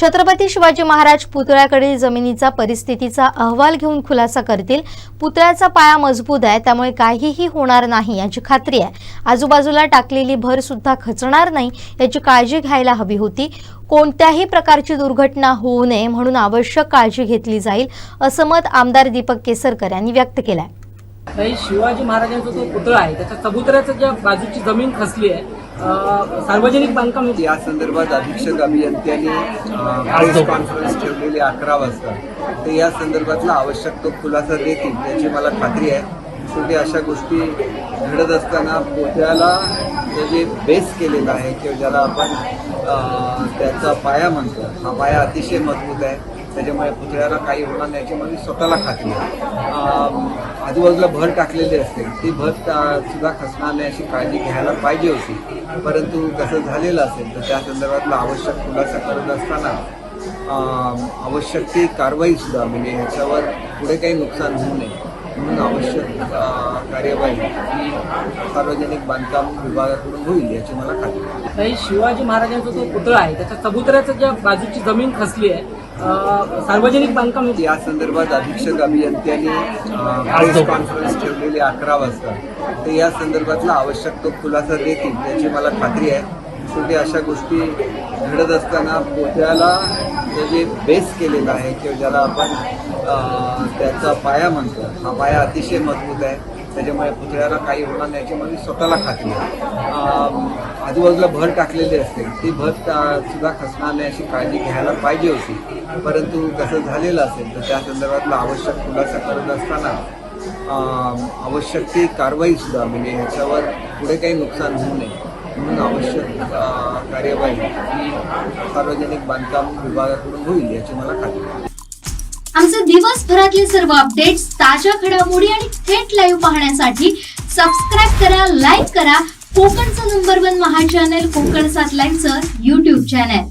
छत्रपती शिवाजी महाराज पुतळ्याकडील जमिनीचा परिस्थितीचा अहवाल घेऊन खुलासा करतील. पुतळ्याचा पाया मजबूत आहे त्यामुळे काहीही होणार नाही याची खात्री आहे. आजूबाजूला टाकलेली भर सुद्धा खचणार नाही याची काळजी घ्यायला हवी होती. कोणत्याही प्रकारची दुर्घटना होऊ नये म्हणून आवश्यक काळजी घेतली जाईल असं मत आमदार दीपक केसरकर यांनी व्यक्त केलं आहे काही शिवाजी महाराजांचा जो पुतळा आहे त्याच्या चबुतऱ्याच्या ज्या बाजूची जमीन खचली आहे सार्वजनिक बांधकाम या संदर्भात अधीक्षक अभियंत्यांनी प्रेस कॉन्फरन्स ठेवलेली अकरा वाजता. ते या संदर्भातला आवश्यक तो खुलासा देतील याची मला खात्री आहे. शेवटी अशा गोष्टी घडत असताना पुतळ्याला हे जे बेस केलेला आहे किंवा ज्याला आपण त्याचा पाया म्हणतो हा पाया अतिशय मजबूत आहे. त्याच्यामुळे पुतळ्याला काही होणार नाही. याच्यामध्ये स्वतःला खात्री आहे. आजूबाजूला भर टाकलेली असते. ती भर सुद्धा खसणार नाही अशी काळजी घ्यायला पाहिजे होती. परंतु कसं झालेलं असेल तर त्या संदर्भातला आवश्यक खुलासा करत असताना आवश्यक ती कारवाई सुद्धा म्हणजे ह्याच्यावर पुढे काही नुकसान होऊ नये. म्हणून आवश्यक कार्यवाही ही सार्वजनिक बांधकाम विभागाकडून होईल याची मला खात्री आहे. काही शिवाजी महाराजांचा जो पुतळा आहे त्याच्या चबुतऱ्याच्या ज्या बाजूची जमीन खचली आहे सार्वजनिक बांधकाम या संदर्भात अधीक्षक अभियंत्यांनी प्रेस कॉन्फरन्स ठेवलेली अकरा वाजता ते या संदर्भातला आवश्यक तो खुलासा देतील याची मला खात्री आहे. शेवटी अशा गोष्टी घडत असताना पुतळ्याला जे बेस केलेला आहे किंवा ज्याला आपण त्याचा पाया म्हणतो हा पाया अतिशय मजबूत आहे. त्याच्यामुळे पुतळ्याला काही होणार नाही. याची माझी स्वतःला खात्री आहे. आजूबाजूला भर टाकलेली असते. ती भर सुद्धा खसणार नाही अशी काळजी घ्यायला पाहिजे होती. परंतु कसं झालेलं असेल तर त्या संदर्भातला आवश्यक खुलासा करत असताना आवश्यक ती कारवाईसुद्धा म्हणजे ह्याच्यावर पुढे काही नुकसान होऊ नये. म्हणून आवश्यक कार्यवाही ही सार्वजनिक बांधकाम विभागाकडून होईल याची मला खात्री आहे. आमचे दिवसभरातले सर्व अपडेट्स ताज्या घडामोडी आणि थेट लाईव्ह पाहण्यासाठी सबस्क्राईब करा लाईक करा. कोकणचं नंबर वन महा चॅनल कोकण सात लाईव्हचं युट्यूब चॅनल